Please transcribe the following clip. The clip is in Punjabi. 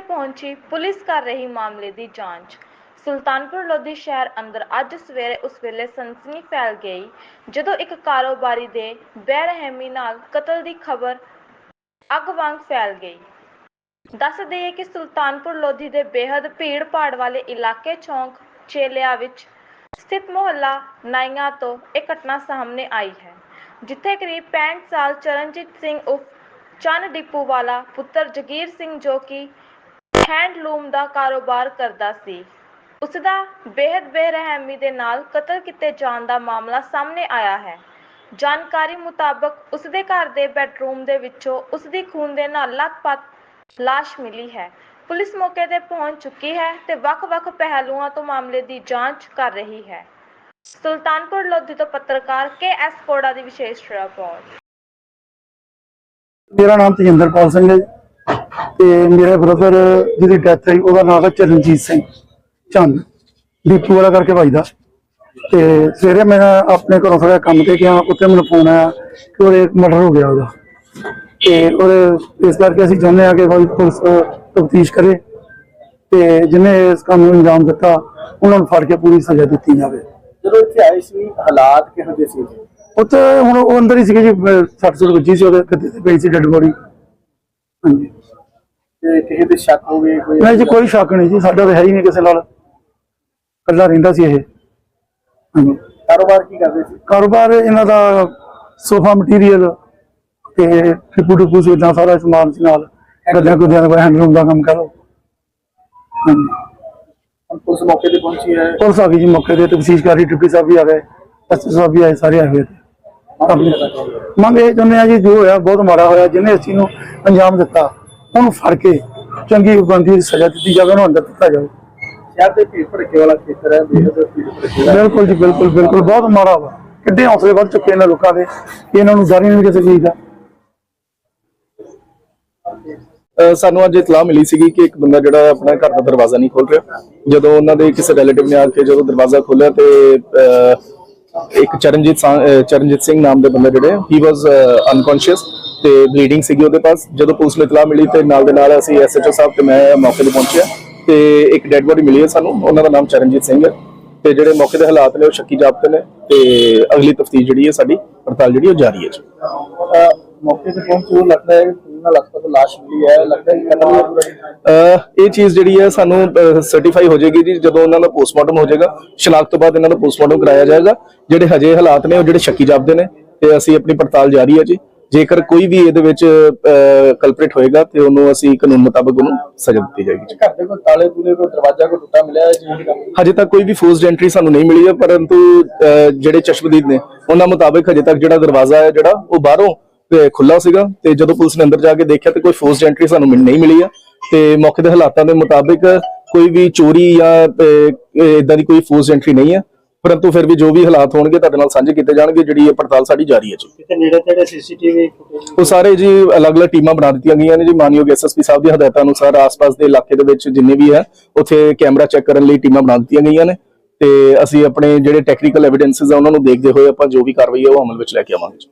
ਪਹੁੰਚੀ ਪੁਲਿਸ ਕਰ ਰਹੀ ਮਾਮਲੇ ਦੀ ਜਾਂਚ। ਸੁਲਤਾਨਪੁਰ ਲੋਧੀ ਸ਼ਹਿਰ ਅੰਦਰ ਅੱਜ ਸਵੇਰੇ ਉਸ ਵੇਲੇ ਸਨਸਨੀ ਫੈਲ ਗਈ, ਜਦੋਂ ਇੱਕ ਕਾਰੋਬਾਰੀ ਦੇ ਬੇਰਹਿਮੀ ਨਾਲ ਕਤਲ ਦੀ ਖਬਰ ਅੱਗ ਵਾਂਗ ਫੈਲ ਗਈ। ਦੱਸ ਦਈਏ ਕਿ ਸੁਲਤਾਨਪੁਰ ਲੋਧੀ ਦੇ ਬੇहद ਭੀੜ ਭਾੜ ਵਾਲੇ ਇਲਾਕੇ ਚੌਂਕ ਚੇਲਿਆ ਵਿੱਚ ਸਥਿਤ ਮੁਹੱਲਾ ਨਾਈਆਂ ਤੋਂ ਇਹ ਘਟਨਾ ਸਾਹਮਣੇ ਆਈ ਹੈ, ਜਿੱਥੇ ਕਰੀਬ 65 ਸਾਲ ਚਰਨਜੀਤ ਸਿੰਘ ਉਫ ਚੰਨ ਡਿਪੂ ਵਾਲਾ ਪੁੱਤਰ ਜਗੀਰ ਸਿੰਘ ਜੋ ਕਿ ਹੈਂਡਲੂਮ ਦਾ ਕਾਰੋਬਾਰ ਕਰਦਾ ਸੀ। ਉਸ ਦਾ ਬੇहद ਬੇਰਹਿਮੀ ਦੇ ਨਾਲ ਕਤਲ ਕੀਤੇ ਜਾਣ ਦਾ ਮਾਮਲਾ ਸਾਹਮਣੇ ਆਇਆ ਹੈ। ਜਾਣਕਾਰੀ ਮੁਤਾਬਕ ਉਸ ਦੇ ਘਰ ਦੇ ਬੈੱਡਰੂਮ ਦੇ ਵਿੱਚੋਂ ਉਸ ਦੀ ਖੂਨ ਦੇ ਨਾਲ ਲੱਥਪੱਥ ਲਾਸ਼ ਮਿਲੀ ਹੈ। ਪੁਲਿਸ ਮੌਕੇ ਤੇ ਪਹੁੰਚ ਚੁੱਕੀ ਹੈ ਤੇ ਵੱਖ-ਵੱਖ ਪਹਿਲੂਆਂ ਤੋਂ ਮਾਮਲੇ ਦੀ ਜਾਂਚ ਕਰ ਰਹੀ ਹੈ। ਸੁਲਤਾਨਪੁਰ ਲੋਧੀ ਤੋਂ ਪੱਤਰਕਾਰ ਕੇ ਐਸ ਕੋੜਾ ਦੀ ਵਿਸ਼ੇਸ਼ ਰਿਪੋਰਟ। ਮੇਰਾ ਨਾਮ ਤੇਜਿੰਦਰਪਾਲ ਸਿੰਘ ਹੈ ਤੇ ਮੇਰੇ ਬ੍ਰਦਰ ਜਿਹਦੀ ਡੈਥ ਹੋਈ, ਉਹਦਾ ਨਾਮ ਹੈ ਚਰਨਜੀਤ ਸਿੰਘ ਚੰਦ ਦੀਪੂ ਵਾਲਾ ਕਰਕੇ ਭਾਈ ਦਾ। ਤੇ ਸਵੇਰੇ ਮੈਂ ਆਪਣੇ ਘਰੋਂ ਥੋੜਾ ਕੰਮ ਤੇ ਗਿਆ, ਉੱਥੇ ਮੈਨੂੰ ਫੋਨ ਆਇਆ ਕਿ ਉਹਦੇ ਮਰਡਰ ਹੋ ਗਿਆ ਉਹਦਾ। ਤੇ ਉਹਦੇ ਇਸ ਕਰਕੇ ਅਸੀਂ ਚਾਹੁੰਦੇ ਹਾਂ ਕਿ ਭਾਈ ਪੁਲਿਸ ਤਫਤੀਸ਼ ਕਰੇ ਤੇ ਜਿਹਨੇ ਇਸ ਕੰਮ ਨੂੰ ਅੰਜਾਮ ਦਿੱਤਾ, ਉਹਨਾਂ ਨੂੰ ਫੜ ਕੇ ਪੂਰੀ ਸਜ਼ਾ ਦਿੱਤੀ ਜਾਵੇ। ਜਦੋਂ ਇੱਥੇ ਆਏ ਸੀ, ਹਾਲਾਤ ਕਿਹੋ ਜਿਹੇ ਸੀ? ਉੱਥੇ ਹੁਣ ਉਹ ਅੰਦਰ ਹੀ ਸੀਗੇ ਜੀ 60 ਸੁੱਟ ਵੱਜੀ ਸੀ ਉਹਦੇ ਕਿਤੇ ਤੇ ਪਈ ਸੀ ਡੈਡ ਬੋਡੀ। ਹਾਂਜੀ। ਤੇ ਕਿਸੇ ਦੇ ਸ਼ੱਕ ਹੋਵੇ ਕੋਈ? ਨਹੀਂ ਜੀ ਕੋਈ ਸ਼ੱਕ ਨਹੀਂ ਜੀ ਸਾਡਾ ਤਾਂ ਹੈ ਹੀ ਨਹੀਂ ਕਿਸੇ ਨਾਲ। ਇਕੱਲਾ ਰਹਿੰਦਾ ਸੀ ਇਹ। ਹਾਂਜੀ। ਕਾਰੋਬਾਰ ਕੀ ਕਰਦੇ ਸੀ? ਕਾਰੋਬਾਰ ਇਹਨਾਂ ਦਾ ਸੋਫਾ ਮਟੀਰੀਅਲ ਤੇ ਟਿਪੂ ਟਿਪੂ ਸੂਟਾਂ ਸਾਰਾ ਸਮਾਨ ਸੀ ਨਾਲ। ਗੱਦਿਆਂ ਗੁੱਦਿਆਂ ਦਾ ਹੈਂਡਲੂਮ ਦਾ ਕੰਮ ਕਰੋ। ਹਾਂਜੀ। ਪੁਲਿਸ ਮੌਕੇ ਤੇ ਪਹੁੰਚੀ ਹੈ। ਪੁਲਿਸ ਆ ਗਈ ਜੀ ਮੌਕੇ ਤੇ ਤਫਸੀਸ਼ ਕਰ ਰਹੀ ਟਿੱਪੀ ਸਾਹਿਬ ਵੀ ਆ ਗਏ ਐਸਐਸ ਸਾਹਿਬ ਵੀ ਆਏ ਸਾਰੇ ਆਏ ਹੋਏ। ਮੰਗ ਇਹ ਚਾਹੁੰਦੇ ਆ ਜੀ ਜੋ ਹੋਇਆ ਬਹੁਤ ਮਾੜਾ ਹੋਇਆ ਜਿਹਨੇ ਚੀਜ਼ ਨੂੰ ਅੰਜਾਮ ਦਿੱਤਾ ਉਹਨੂੰ ਫੜ ਕੇ ਚੰਗੀ ਬੰਦੀ ਦੀ ਸਜ਼ਾ ਦਿੱਤੀ ਜਾਵੇ ਉਹਨੂੰ ਅੰਦਰ ਦਿੱਤਾ ਜਾਵੇ। ਸ਼ਹਿਰ ਦੇ ਭੀੜ ਭੜਕੇ ਵਾਲਾ ਖੇਤਰ ਹੈ ਬਿਲਕੁਲ ਜੀ ਬਿਲਕੁਲ ਬਿਲਕੁਲ ਬਹੁਤ ਮਾੜਾ ਵਾ। ਕਿੱਡੇ ਹੌਸਲੇ ਵੱਧ ਚੁੱਕੇ ਇਹਨਾਂ ਲੋਕਾਂ ਦੇ ਕਿ ਇਹਨਾਂ ਨੂੰ ਹੀ ਨਹੀਂ ਕਿਸੇ ਚੀਜ਼ ਦਾ। ਸਾਨੂੰ ਅੱਜ ਇਤਲਾਹ ਮਿਲੀ ਸੀਗੀ ਕਿ ਇੱਕ ਬੰਦਾ ਜਿਹੜਾ ਆਪਣਾ ਘਰ ਦਾ ਦਰਵਾਜ਼ਾ ਨਹੀਂ ਖੋਲ ਰਿਹਾ। ਜਦੋਂ ਉਹਨਾਂ ਦੇ ਕਿਸੇ ਰਿਲੇਟਿਵ ਨੇ ਆ ਕੇ ਜਦੋਂ ਦਰਵਾਜ਼ਾ ਖੋਲ੍ਹਿਆ ਤੇ ਇੱਕ ਚਰਨਜੀਤ ਚਰਨਜੀਤ ਸਿੰਘ ਨਾਮ ਦੇ ਬੰਦੇ ਜਿਹੜੇ ਹੀ ਵਾਸ ਅਨਕੌਂਸ਼ੀਅਸ ਤੇ ਬਲੀਡਿੰਗ ਸੀਗੀ ਉਹਦੇ ਪਾਸ। ਜਦੋਂ ਪੁਲਿਸ ਨੂੰ ਇਤਲਾਹ ਮਿਲੀ ਤੇ ਨਾਲ ਦੇ ਨਾਲ ਅਸੀਂ ਐਸਐਚਓ ਸਾਹਿਬ ਤੇ ਮੈਂ ਮੌਕੇ ਤੇ ਪਹੁੰਚਿਆ ਤੇ ਇੱਕ ਡੈੱਡ ਬੋਡੀ ਮਿਲੀ ਹੈ ਸਾਨੂੰ। ਉਹਨਾਂ ਦਾ ਨਾਮ ਚਰਨਜੀਤ ਸਿੰਘ ਹੈ ਤੇ ਜਿਹੜੇ ਮੌਕੇ ਦੇ ਹਾਲਾਤ ਨੇ ਉਹ ਸ਼ੱਕੀ ਜਾਪਦੇ ਨੇ ਤੇ ਅਗਲੀ ਤਫਤੀਸ਼ ਜਿਹੜੀ ਹੈ ਸਾਡੀ ਪੜਤਾਲ ਜਿਹੜੀ ਉਹ ਜਾਰੀ ਹੈ ਜੀ। ਮੌਕੇ ਤੇ ਪਹੁੰਚੇ ਉਹ ਲੱਗਦਾ ਹੈ ਕਿ ਉਹਨਾਂ ਲੱਗਦਾ ਤਾਂ ਲਾਸ਼ ਮਿਲੀ ਹੈ ਲੱਗਦਾ ਹੈ ਕਿ ਕਤਲ ਹੋਇਆ ਪੂਰਾ ਅਹ ਇਹ ਚੀਜ਼ ਜਿਹੜੀ ਹੈ ਸਾਨੂੰ ਸਰਟੀਫਾਈ ਹੋ ਜਾਏਗੀ ਜੀ ਜਦੋਂ ਉਹਨਾਂ ਦਾ ਪੋਸਟਮਾਰਟਮ ਹੋ ਜਾਏਗਾ ਸ਼ਨਾਖਤ ਤੋਂ ਬਾਅਦ ਇਹਨਾਂ ਦਾ ਪੋਸਟਮਾਰਟਮ ਕਰਾਇਆ ਜਾਏਗਾ। ਜਿਹੜੇ ਹਜੇ ਹਾਲਾਤ ਨੇ ਉਹ ਜਿਹੜੇ ਸ਼ੱਕੀ ਜਾਪਦੇ ਨੇ ਤੇ ਅਸੀਂ ਆਪਣੀ ਪੜਤਾਲ ਜਾਰੀ ਹੈ ਜੀ। ਜੇਕਰ ਕੋਈ ਵੀ ਇਹਦੇ ਵਿੱਚ ਕਲਪਰੇਟ ਹੋਏਗਾ ਤੇ ਉਹਨੂੰ ਅਸੀਂ ਕਾਨੂੰਨ ਮੁਤਾਬਕ ਉਹਨੂੰ ਸਜ਼ਾ ਦਿੱਤੀ ਜਾਏਗੀ ਜੀ। ਘਰ ਦੇ ਕੋਈ ਤਾਲੇ ਤੂਲੇ ਕੋਈ ਦਰਵਾਜ਼ਾ ਕੋਈ ਟੁੱਟਾ ਮਿਲਿਆ ਜੀ ਹਜੇ ਤੱਕ ਕੋਈ ਵੀ ਫੋਰਸਡ ਐਂਟਰੀ ਸਾਨੂੰ ਨਹੀਂ ਮਿਲੀ ਹੈ ਪਰੰਤੂ ਜਿਹੜੇ ਚਸ਼ਮਦੀਦ ਨੇ ਉਹਨਾਂ ਮੁਤਾਬਕ ਹਜੇ ਤੱਕ ਜਿਹੜਾ ਦਰਵਾਜ਼ਾ ਹੈ ਜਿਹੜਾ ਉਹ ਬਾਹਰੋਂ ਖੁੱਲਾ ਸੀਗਾ ਤੇ ਜਦੋਂ ਪੁਲਿਸ ਨੇ ਅੰਦਰ ਜਾ ਕੇ ਦੇਖਿਆ ਤੇ ਕੋਈ ਫੋਰਸਡ ਐਂਟਰੀ ਸਾਨੂੰ ਮਿਲ- ਨਹੀਂ ਮਿਲੀ ਹੈ ਤੇ ਮੌਕੇ ਦੇ ਹਾਲਾਤਾਂ ਦੇ ਮੁਤਾਬਕ ਕੋਈ ਵੀ ਚੋਰੀ ਜਾਂ ਇਦਾਂ ਦੀ ਕੋਈ ਫੋਰਸਡ ਐਂਟਰੀ ਨਹੀਂ ਹੈ ਪਰੰਤੂ ਫਿਰ ਵੀ ਜੋ ਵੀ ਹਾਲਾਤ ਹੋਣਗੇ ਤੁਹਾਡੇ ਨਾਲ ਸਾਂਝੇ ਕੀਤੇ ਜਾਣਗੇ ਜਿਹੜੀ ਇਹ ਪੜਤਾਲ ਸਾਡੀ ਜਾਰੀ ਹੈ ਜੀ। ਕਿਤੇ ਨੇੜੇ ਤੇੜੇ ਸੀਸੀਟੀਵੀ ਉਹ ਸਾਰੇ ਜੀ ਅਲੱਗ-ਅਲੱਗ ਟੀਮਾਂ ਬਣਾ ਦਿੱਤੀਆਂ ਗਈਆਂ ਨੇ ਜੀ। ਮਾਨਯੋਗ ਐਸਐਸਪੀ ਸਾਹਿਬ ਦੀ ਹਦਾਇਤਾਂ ਅਨੁਸਾਰ ਆਸ-ਪਾਸ ਦੇ ਇਲਾਕੇ ਦੇ ਵਿੱਚ ਜਿੰਨੇ ਵੀ ਹੈ ਉੱਥੇ ਕੈਮਰਾ ਚੈੱਕ ਕਰਨ ਲਈ ਟੀਮਾਂ ਬਣਾ ਦਿੱਤੀਆਂ ਗਈਆਂ ਨੇ। ਤੇ ਅਸੀਂ ਆਪਣੇ ਜਿਹੜੇ ਟੈਕਨੀਕਲ ਐਵੀਡੈਂਸਸ ਆ ਉਹਨਾਂ ਨੂੰ ਦੇਖਦੇ ਹੋਏ ਆਪਾਂ ਜੋ ਵੀ ਕਾਰਵਾਈ ਹੈ ਉਹ ਅਮਲ ਵਿੱਚ ਲੈ ਕੇ ਆਵਾਂਗੇ